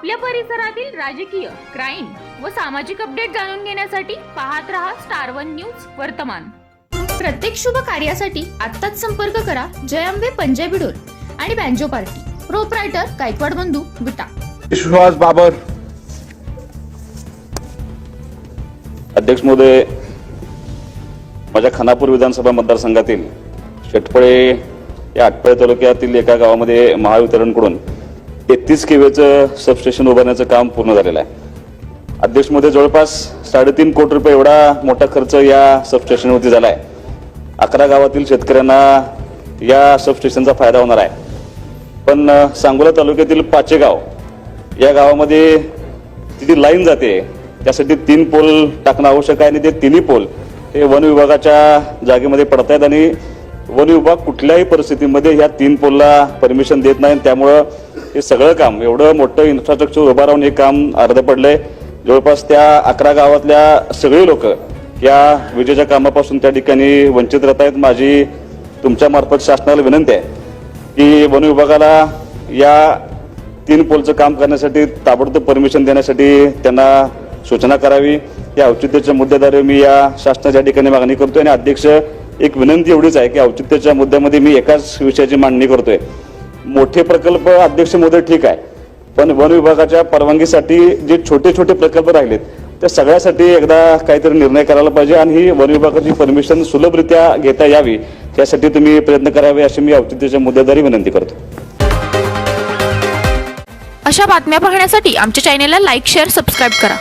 आपल्या परिसरातील राजकीय क्राईम व सामाजिक अपडेट जाणून घेण्यासाठी पाहत रहा स्टार वन न्यूज वर्तमान. प्रत्येक शुभ कार्यासाठी आत्ताच संपर्क करा जयंबे पंजाबी डोल आणि बँजो पार्टी. प्रोपरायटर गायकवाड बंधू विटा विश्वास बाबर. अध्यक्ष महोदय माझ्या खानापूर विधानसभा मतदारसंघातील शेटपळे या आटपळे तालुक्यातील एका गावामध्ये महावितरणकडून तेहतीस केवेचं सबस्टेशन उभारण्याचं काम पूर्ण झालेलं आहे. अध्यक्षमध्ये जवळपास साडेतीन कोटी रुपये एवढा मोठा खर्च या सबस्टेशनवरती झाला आहे अकरा गावातील शेतकऱ्यांना या सबस्टेशनचा फायदा होणार आहे. पण सांगोला तालुक्यातील पाचेगाव या गावामध्ये तिथे लाईन जाते. त्यासाठी तीन पोल टाकणं आवश्यक आहे आणि ते तिन्ही पोल हे वन विभागाच्या जागेमध्ये पडत आहेत आणि वन विभाग कुठल्याही परिस्थितीमध्ये ह्या तीन पोलला परमिशन देत नाही. आणि त्यामुळं हे सगळं काम एवढं मोठं इन्फ्रास्ट्रक्चर उभं राहून हे काम अर्ध पडलंय जवळपास त्या अकरा गावातल्या सगळी लोक या विजेच्या कामापासून त्या ठिकाणी वंचित राहत आहेत. माझी तुमच्या मार्फत शासनाला विनंती आहे की वन विभागाला या तीन पोलचं काम करण्यासाठी ताबडतोब परमिशन देण्यासाठी त्यांना सूचना करावी. या औचित्याच्या मुद्द्याद्वारे मी या शासनाच्या ठिकाणी मागणी करतोय आणि अध्यक्ष एक विनंती एवढीच आहे की औचित्याच्या मुद्द्यामध्ये मी एकाच विषयाची मांडणी करतोय. मोठे प्रकल्प अध्यक्ष मोदी ठीक आहे. पण वन विभागाच्या परवानगीसाठी जे छोटे छोटे प्रकल्प राहिलेत त्या सगळ्यासाठी एकदा काहीतरी निर्णय करायला पाहिजे आणि ही वन विभागाची परमिशन सुलभरित्या घेता यावी त्यासाठी तुम्ही प्रयत्न करावे अशी मी औचित्याच्या मुद्द्याद्वारे विनंती करतो. अशा बातम्या पाहण्यासाठी आमच्या चॅनेलला लाईक शेअर सबस्क्राईब करा.